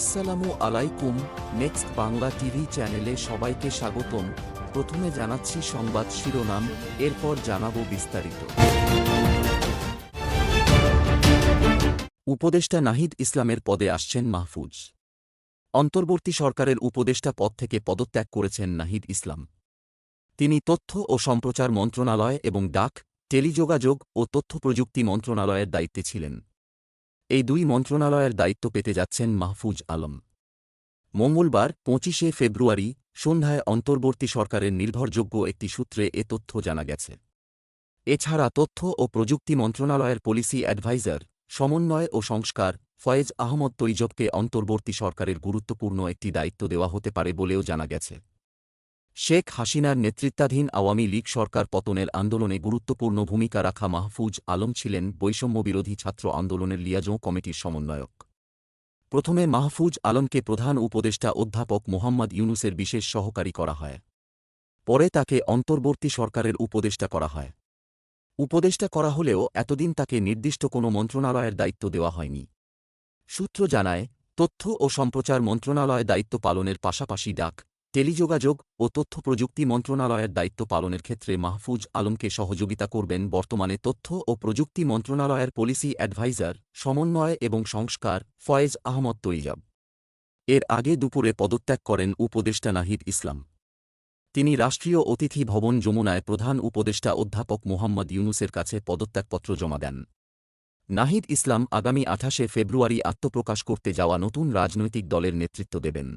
আসসালামু আলাইকুম, next Bangla TV চ্যানেলে সবাইকে স্বাগতম। প্রথমে জানাচ্ছি সংবাদ শিরোনাম, এরপর জানাব বিস্তারিত। উপদেষ্টা নাহিদ ইসলামের পদে আসছেন মাহফুজ। অন্তর্বর্তী সরকারের উপদেষ্টা পদ থেকে পদত্যাগ করেছেন নাহিদ ইসলাম। তিনি তথ্য ও সম্প্রচার মন্ত্রণালয় এবং ডাক, টেলিযোগাযোগ ও তথ্য প্রযুক্তি মন্ত্রণালয়ের দায়িত্বে ছিলেন। এই দুই মন্ত্রণালয়ের দায়িত্ব পেতে যাচ্ছেন মাহফুজ আলম। মঙ্গলবার পঁচিশে ফেব্রুয়ারি সন্ধ্যায় অন্তর্বর্তী সরকারের নির্ভরযোগ্য একটি সূত্রে এ তথ্য জানা গেছে। এছাড়া তথ্য ও প্রযুক্তি মন্ত্রণালয়ের পলিসি অ্যাডভাইজার, সমন্বয় ও সংস্কার ফয়েজ আহমদ তৈজবকে অন্তর্বর্তী সরকারের গুরুত্বপূর্ণ একটি দায়িত্ব দেওয়া হতে পারে বলেও জানা গেছে। শেখ হাসিনার নেতৃত্বাধীন আওয়ামী লীগ সরকার পতনের আন্দোলনে গুরুত্বপূর্ণ ভূমিকা রাখা মাহফুজ আলম ছিলেন বৈষম্যবিরোধী ছাত্র আন্দোলনের লিয়াজোঁ কমিটির সমন্বয়ক। প্রথমে মাহফুজ আলমকে প্রধান উপদেষ্টা অধ্যাপক মোহাম্মদ ইউনুসের বিশেষ সহকারী করা হয়। পরে তাকে অন্তর্বর্তী সরকারের উপদেষ্টা করা হয়। উপদেষ্টা করা হলেও এতদিন তাকে নির্দিষ্ট কোনো মন্ত্রণালয়ের দায়িত্ব দেওয়া হয়নি। সূত্র জানায়, তথ্য ও সম্প্রচার মন্ত্রণালয় দায়িত্ব পালনের পাশাপাশি ডাক টেলিযোগাযোগ ও তথ্য প্রযুক্তি মন্ত্রণালয়ের দায়িত্ব পালনের ক্ষেত্রে মাহফুজ আলমকে সহযোগিতা করবেন বর্তমানে তথ্য ও প্রযুক্তি মন্ত্রণালয়ের পলিসি অ্যাডভাইজার, সমন্বয় এবং সংস্কার ফয়েজ আহমদ তৈজব। এর আগে দুপুরে পদত্যাগ করেন উপদেষ্টা নাহিদ ইসলাম। তিনি রাষ্ট্রীয় অতিথি ভবন যমুনায় প্রধান উপদেষ্টা অধ্যাপক মোহাম্মদ ইউনুসের কাছে পদত্যাগপত্র জমা দেন। নাহিদ ইসলাম আগামী আঠাশে ফেব্রুয়ারি আত্মপ্রকাশ করতে যাওয়া নতুন রাজনৈতিক দলের নেতৃত্ব দেবেন।